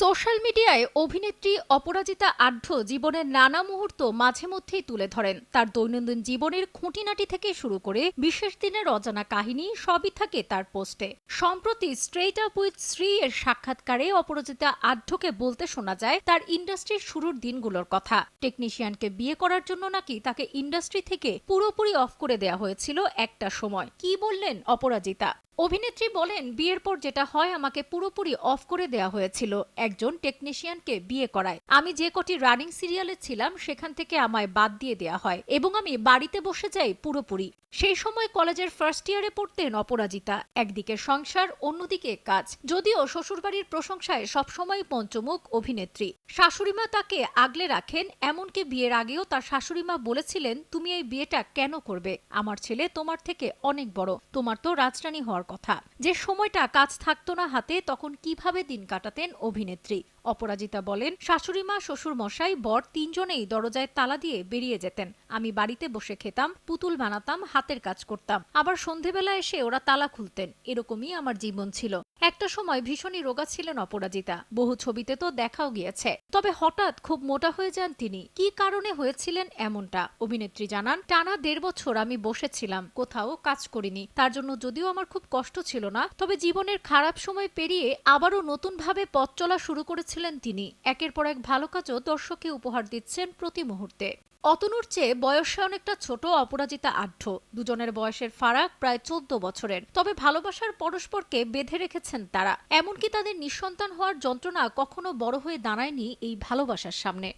Social মিডিয়ায় অভিনেত্রী অপরাজিতা আঢ্য জীবনের নানা মুহূর্ত মাঝে মধ্যেই তুলে ধরেন। তার দৈনন্দিন জীবনের খুঁটিনাটি থেকে শুরু করে বিশেষ দিনের অজানা কাহিনী সবই থাকে তার পোস্টে। সম্প্রতি স্ট্রেইট আপ উইথ শ্রী এর সাক্ষাৎকারে অপরাজিতা আঢ্যকে বলতে শোনা যায়, তার ইন্ডাস্ট্রির শুরুর দিনগুলোর কথা। টেকনিশিয়ানকে বিয়ে করার জন্য নাকি তাকে ইন্ডাস্ট্রি থেকে পুরোপুরি অফ করে দেয়া হয়েছিল একটা সময়। কি বললেন অপরাজিতা? অভিনেত্রী বলেন, বিয়ের পর যেটা হয়, আমাকে পুরোপুরি অফ করে দেয়া হয়েছিল। একজন টেকনিশিয়ানকে বিয়ে করায়। আমি যে কটি রানিং সিরিয়ালে ছিলাম, সেখান থেকে আমায় বাদ দিয়ে দেয়া হয় এবং আমি বাড়িতে বসে যাই পুরোপুরি। সেই সময় কলেজের ফার্স্ট ইয়ারে পড়তেন অপরাজিতা। একদিকে সংসার, অন্যদিকে কাজ। যদিও শ্বশুরবাড়ির প্রশংসায় সবসময় পঞ্চমুখ অভিনেত্রী। শাশুড়িমা তাকে আগলে রাখেন, এমনকি বিয়ের আগেও তার শাশুড়িমা বলেছিলেন, তুমি এই বিয়েটা কেন করবে? আমার ছেলে তোমার থেকে অনেক বড়। তোমার তো রাজরানী হওয়ার কথা। যে সময়টা কাজ থাকতো না হাতে তখন কীভাবে দিন কাটাতেন অভিনেত্রী? অপরাজিতা বলেন, শাশুড়িমা শ্বশুর মশাই বর তিনজনেই দরজায় তালা দিয়ে বেরিয়ে যেতেন। আমি বাড়িতে বসে খেতাম, পুতুল বানাতাম, হাতের কাজ করতাম। আবার সন্ধেবেলা এসে ওরা তালা খুলতেন। এরকমই আমার জীবন ছিল। একটা সময় ভীষণই রোগা ছিলেন অপরাজিতা। বহু ছবিতে তো দেখাও গিয়েছে। তবে হঠাৎ খুব মোটা হয়ে যান তিনি। কি কারণে হয়েছিলেন এমনটা? অভিনেত্রী জানান, টানা দেড় বছর আমি বসেছিলাম, কোথাও কাজ করিনি। তার জন্য যদিও আমার খুব কষ্ট ছিল না, তবে জীবনের খারাপ সময় পেরিয়ে আবারও নতুনভাবে পথ চলা শুরু করেছিলেন তিনি। একের পর এক ভালো কাজও দর্শককে উপহার দিচ্ছেন প্রতি মুহূর্তে। অতনুর চেয়ে বয়সে অনেকটা ছোট অপরাজিতা আঢ্য দুজনের বয়সের ফারাক প্রায় চোদ্দ বছরের। তবে ভালোবাসার পরস্পরকে বেঁধে রেখেছেন তারা। এমনকি তাদের নিঃসন্তান হওয়ার যন্ত্রণা কখনো বড় হয়ে দাঁড়ায়নি এই ভালোবাসার সামনে।